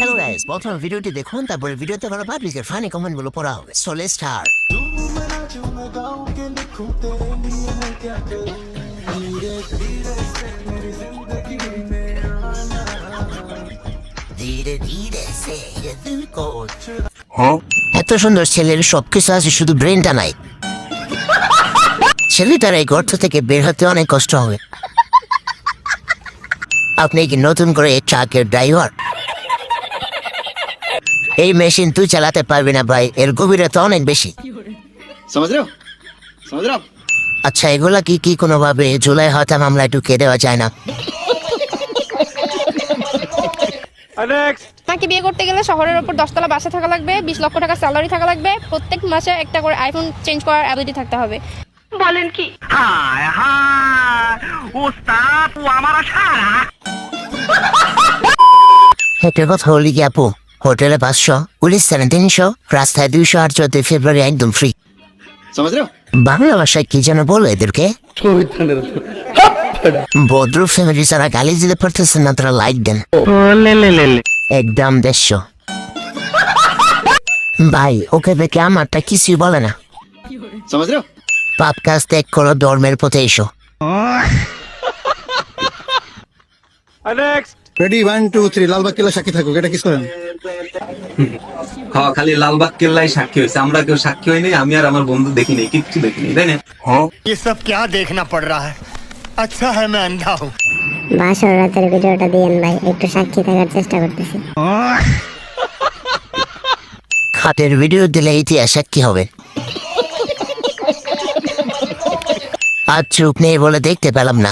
Hello guys প্রথম ভিডিওটি দেখুন তারপরে ভিডিওতে ভালো পাবলিকের ফানি কমেন্টগুলো পড়া হবে সো লেটস স্টার্ট ধীরে ধীরে সে এত সুন্দর ছেলের সবকিছু আছে শুধু ব্রেনটা নাই। ছেলেটার এই গর্ত থেকে বের হতে অনেক কষ্ট হবে। আপনি কি নতুন করে এই ট্রাকের ড্রাইভার এই মেশিন তুই চালাতে পারবি না ভাই এর গভীরতা অনেক বেশি। আচ্ছা এগুলা কি কি কোনোভাবে জুলাই হত্যা মামলায় ঢুকিয়ে দেওয়া যায় না? তাকে বিয়ে করতে গেলে শহরের ওপর দশতলা বাসা থাকা লাগবে বিশ লক্ষ টাকা স্যালারি থাকা লাগবে প্রত্যেক মাসে একটা করে আইফোন চেঞ্জ করার অ্যাবিলিটি থাকতে হবে। বলেন কি? হায় হায় ওস্তাদ ও আমার আশা হেটে কথা হলি কি আপু? হোটেলে পাঁচশো পুলিশ তিনশো রাস্তায় দুইশো আর চোদ্দ ফেব্রুয়ারি একদম ফ্রি বাংলা ভাষায় কি যেন বলো এদেরকে? বদ্রু ফ্যামিলি সারা গালি দিতে পারতেছেন না তারা লাইক দেন। একদম দেশ ভাই ওকে দেখে আমারটা কিছুই বলে না। পাপ কাজ ত্যাগ করো ধর্মের পথে এসো। ready one two three Lalbagh কিলা সাক্ষী থাকুক এটা কিস করেন হ্যাঁ খালি লালবাগ কেল্লাই সাক্ষী হয়েছে আমরা কেউ সাক্ষী হয়নি আমি আর আমার বন্ধু দেখিনি কিচ্ছু দেখিনি তাই না ये सब क्या देखना पड़ रहा है अच्छा है मैं अंधा हूँ বাসর রাতের ভিডিওটা দিয়েন ভাই একটু সাক্ষী থাকার চেষ্টা করতেছি খাটের ভিডিও দিলে ইতিহাস কি হবে আজ চুপ নেই বলে দেখতে পেলাম না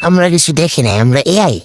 আমরা কিছু দেখি নাই আমরা এআই